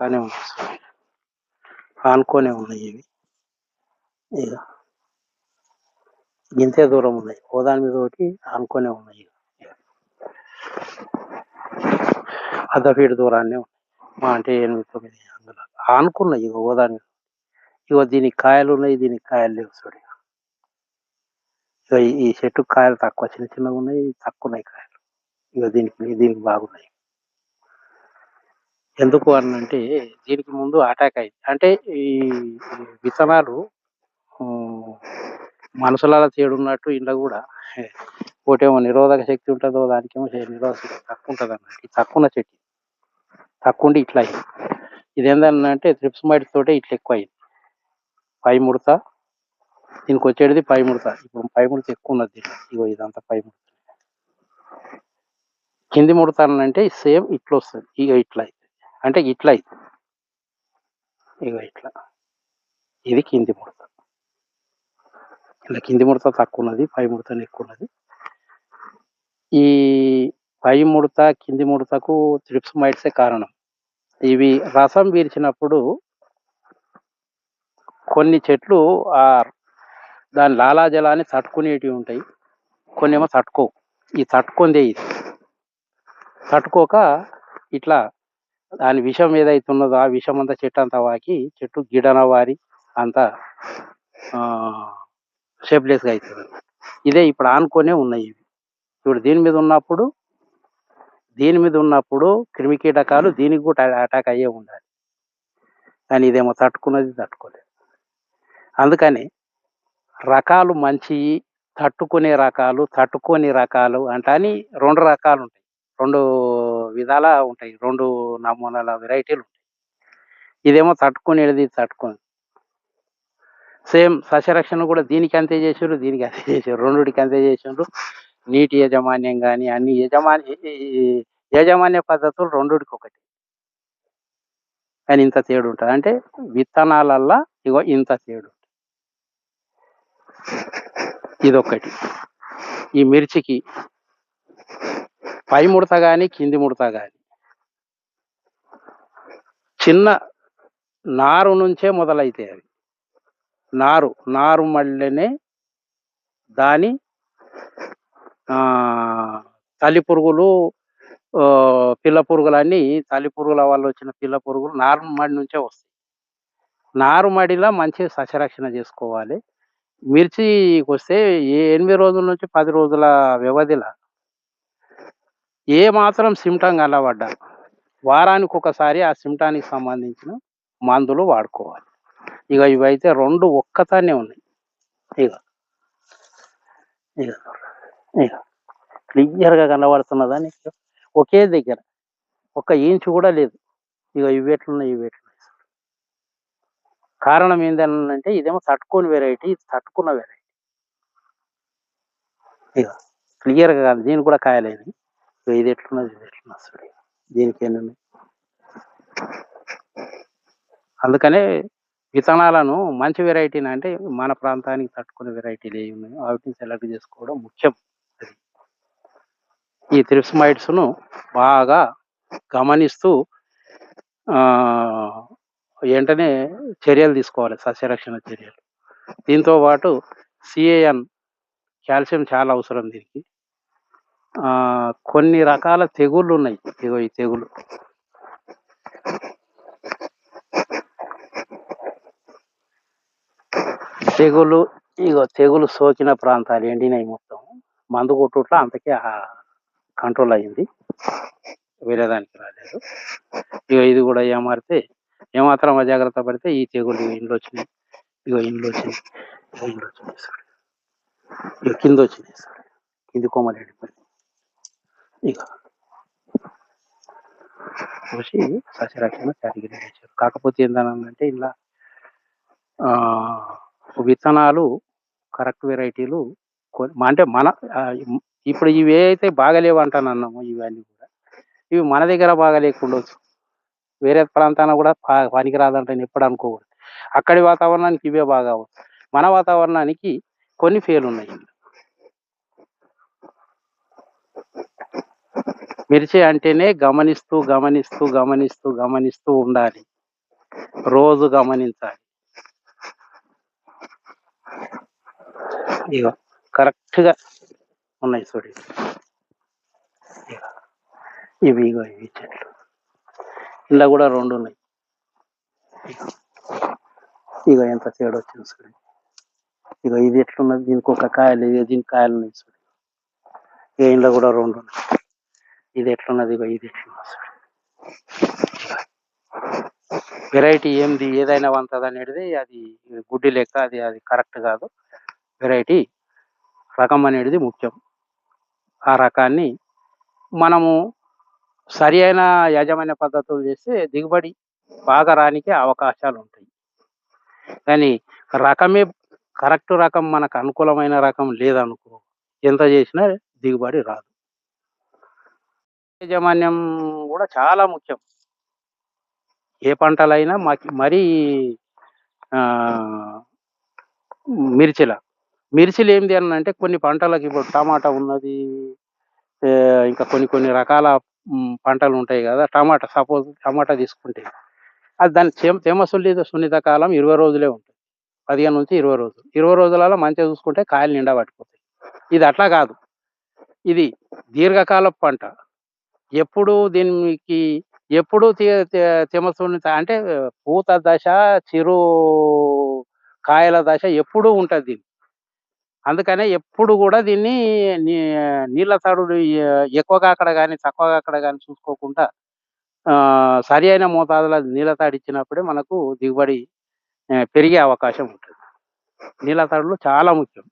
ఆనుకుంటానే ఉన్నాయి ఆనుకోనే ఉన్నాయి ఇవి ఇక ఇంతే దూరం ఉన్నాయి ఓదాని మీద ఒకటి ఆనుకోనే ఉన్నాయి అర్ధ ఫీట్ దూరాన్నే ఉన్నాయి మా అంటే ఎనిమిది తొమ్మిది అంగుళాలు. ఆనుకున్నాయి ఇక ఓదాని మీద. ఇగో దీనికి కాయలు ఉన్నాయి దీనికి కాయలు లేవు చూడు ఇక. ఈ- ఈ చెట్టు కాయలు తక్కువ చిన్న చిన్నగా ఉన్నాయి తక్కువ ఉన్నాయి కాయలు. ఇక దీనికి దీనికి బాగున్నాయి. ఎందుకు అనంటే దీనికి ముందు అటాక్ అయింది. అంటే ఈ విత్తనాలు ఉమ్, మనుషులలో తేడు ఉన్నట్టు ఇంట్లో కూడా ఒకటేమో నిరోధక శక్తి ఉంటుందో దానికేమో నిరోధక శక్తి తక్కువ ఉంటుంది అన్నట్టు. తక్కువ ఉన్న చెట్టు. తక్కువ ఉండి ఇట్లా అయింది. ఇది ఏంటంటే త్రిప్స్ మైట్ తోటే ఇట్లా ఎక్కువ అయింది పై ముడత దీనికి వచ్చేది పై ముడత ఇప్పుడు పై ముడత ఎక్కువ ఉన్నది దీంట్లో. ఇగో ఇదంతా పై ముడత కింది ముడత అంటే సేమ్ ఇట్లా వస్తుంది. ఇక ఇట్లా అంటే ఇట్లా ఇగో ఇట్లా. ఇది కింది ముడత. ఇలా కింది ముడత తక్కువ ఉన్నది పై ముడత ఎక్కువ ఉన్నది ఈ పై ముడత కింది ముడతకు త్రిప్స్ మైట్సే కారణం. ఇవి రసం పీల్చినప్పుడు కొన్ని చెట్లు ఆ దాని లాలాజలాన్ని తట్టుకునేటివి ఉంటాయి. కొన్ని ఏమో తట్టుకోవు. ఈ తట్టుకుందే ఇది. తట్టుకోక ఇట్లా దాని విషం ఏదైతే ఉన్నదో ఆ విషం అంతా చెట్టు అంతా వాకి చెట్టు గిడన వారి అంతా షేప్లెస్గా అవుతుంది ఇదే ఇప్పుడు ఆనుకొనే ఉన్నాయి ఇవి. ఇప్పుడు దీని మీద ఉన్నప్పుడు దీని మీద ఉన్నప్పుడు క్రిమి కీటకాలు దీనికి కూడా అటాక్ అయ్యే ఉండాలి. కానీ ఇదేమో తట్టుకున్నది తట్టుకోలేదు. అందుకని రకాలు మంచి తట్టుకునే రకాలు తట్టుకోని రకాలు అంటే అని రెండు రకాలు ఉంటాయి రెండు విధాల ఉంటాయి. రెండు నమూనాల వెరైటీలు ఉంటాయి. ఇదేమో తట్టుకునేది తట్టుకొని. సేమ్ సస్యరక్షణ కూడా దీనికి అంతే చేసారు దీనికి అంతే చేసారు రెండుకి అంతే చేసారు నీటి యాజమాన్యం కానీ అన్ని యజమాని యాజమాన్య పద్ధతులు రెండుకి ఒకటి. కానీ ఇంత తేడు ఉంటుంది. అంటే విత్తనాలల్లా ఇగో ఇంత తేడు. ఇదొకటి. ఈ మిర్చికి పై ముడత కానీ కింది ముడత కానీ చిన్న నారు నుంచే మొదలైతాయి అవి. నారు నారు మళ్ళీనే దాని తల్లి పురుగులు పిల్ల పురుగులు అన్నీ తల్లి పురుగుల వల్ల వచ్చిన పిల్ల పురుగులు నారుమడి నుంచే వస్తాయి. నారుమడిలా మంచి సస్యరక్షణ చేసుకోవాలి. మిర్చికి వస్తే ఎనిమిది రోజుల నుంచి పది రోజుల వ్యవధిలో ఏ మాత్రం సిమ్టం కనబడ్డా. వారానికి ఒకసారి ఆ సిమ్టానికి సంబంధించిన మందులు వాడుకోవాలి. ఇక ఇవైతే రెండు ఒక్కతానే ఉన్నాయి. ఇక ఇక ఇక క్లియర్గా కనబడుతున్నదా నీకు? ఒకే దగ్గర ఒక్క ఇంచు కూడా లేదు. ఇక ఇవి ఎట్లున్నాయి ఇవి ఎట్లున్నాయి? కారణం ఏంటంటే ఇదేమో తట్టుకొని వెరైటీ ఇది తట్టుకున్న వెరైటీ. ఇక క్లియర్గా కాదు దీనికి కూడా కాయలేదు. ఇక ఇది ఎట్లున్నది ఇది ఎట్లున్నది చూడు దీనికి ఏంటండి అందుకనే విత్తనాలను మంచి వెరైటీని అంటే మన ప్రాంతానికి తట్టుకునే వెరైటీలు ఏవి ఉన్నాయో వాటిని సెలెక్ట్ చేసుకోవడం ముఖ్యం. ఈ త్రిప్స్మైట్స్ను బాగా గమనిస్తూ వెంటనే చర్యలు తీసుకోవాలి సస్యరక్షణ చర్యలు. దీంతో పాటు సిఏఎన్ కాల్షియం చాలా అవసరం దీనికి. కొన్ని రకాల తెగుళ్ళు ఉన్నాయి. ఇగో ఈ తెగులు తెగులు ఇగో తెగులు సోకిన ప్రాంతాలు ఎండినాయి మొత్తం. మందు కొట్టుట్లా అంతకే కంట్రోల్ అయింది. వేరే దానికి రాలేదు. ఇక ఇది కూడా ఏమారితే ఏమాత్రం అజాగ్రత్త పడితే ఈ తెగులు ఇండ్లు వచ్చినాయి. ఇగో ఇండ్లు వచ్చినాయి. ఇగో ఇండ్లు వచ్చినాయి ఇగో కింద వచ్చినాయి సార్. కింది కొమ్మలు ఎండిపోయింది ఇక చూసి సస్యరక్షణ చేశారు కాకపోతే ఏంటనంటే ఇలా ఆ, విత్తనాలు కరెక్ట్ వెరైటీలు అంటే మన ఇప్పుడు ఇవి అయితే బాగలేవు అంటానన్నాము ఇవన్నీ కూడా ఇవి మన దగ్గర బాగలేకుండొచ్చు వేరే ప్రాంతాన కూడా పా- పనికిరాదంటే నేను ఎప్పుడు అనుకోకూడదు అక్కడి వాతావరణానికి ఇవే బాగా మన వాతావరణానికి కొన్ని ఫెయిల్ ఉన్నాయి మిర్చి అంటేనే గమనిస్తూ గమనిస్తూ గమనిస్తూ గమనిస్తూ ఉండాలి రోజు గమనించాలి ఇగో కరెక్ట్గా ఉన్నాయి చూడు ఇవి. ఇగో. ఇవి చెట్లు ఇలా కూడా రెండు ఉన్నాయి ఇగో. ఇగో ఎంత తేడా వచ్చింది చూడు ఇగో ఇది ఎట్లున్నది దీనికి ఒక కాయలు ఇగో దీనికి కాయలు ఉన్నాయి చూడు ఇక ఇంట్లో కూడా రెండు ఉన్నాయి ఇది ఎట్లున్నది ఇది వెరైటీ ఏంది ఏదైనా వంతది అనేది అది గుడ్డి లెక్క అది అది కరెక్ట్ కాదు. వెరైటీ రకం అనేది ముఖ్యం. ఆ రకాన్ని మనము సరి అయిన యాజమాన్య పద్ధతులు చేస్తే దిగుబడి బాగా రానికి అవకాశాలు ఉంటాయి. కానీ రకమే కరెక్ట్ రకం మనకు అనుకూలమైన రకం లేదనుకో ఎంత చేసినా దిగుబడి రాదు. యాజమాన్యం కూడా చాలా ముఖ్యం. ఏ పంటలైనా మాకి మరీ ఆ, మిర్చిల. మిర్చిలు ఏంది అని అంటే కొన్ని పంటలకు ఇప్పుడు టమాటా ఉన్నది ఇంకా కొన్ని కొన్ని రకాల పంటలు ఉంటాయి కదా టమాటా సపోజ్ టమాటా తీసుకుంటే అది దాని తేమ తేమ సున్నిత సున్నిత కాలం ఇరవై రోజులే ఉంటుంది. పదిహేను నుంచి ఇరవై రోజులు. ఇరవై రోజులలో మంచిగా చూసుకుంటే కాయలు నిండా పట్టుకుతాయి ఇది అట్లా కాదు. ఇది దీర్ఘకాల పంట. ఎప్పుడు దీనికి ఎప్పుడు తే- అంటే పూత దశ చిరు కాయల దశ ఎప్పుడూ ఉంటుంది దీన్ని అందుకనే ఎప్పుడు కూడా దీన్ని నీ- నీళ్ళ తడులు ఎక్కువగా అక్కడ కానీ తక్కువగా అక్కడ కానీ చూసుకోకుండా ఆ, సరి అయిన మోతాదులో నీళ్ళ తాడిచ్చినప్పుడే మనకు దిగుబడి పెరిగే అవకాశం ఉంటుంది. నీళ్ళ తడులు చాలా ముఖ్యం.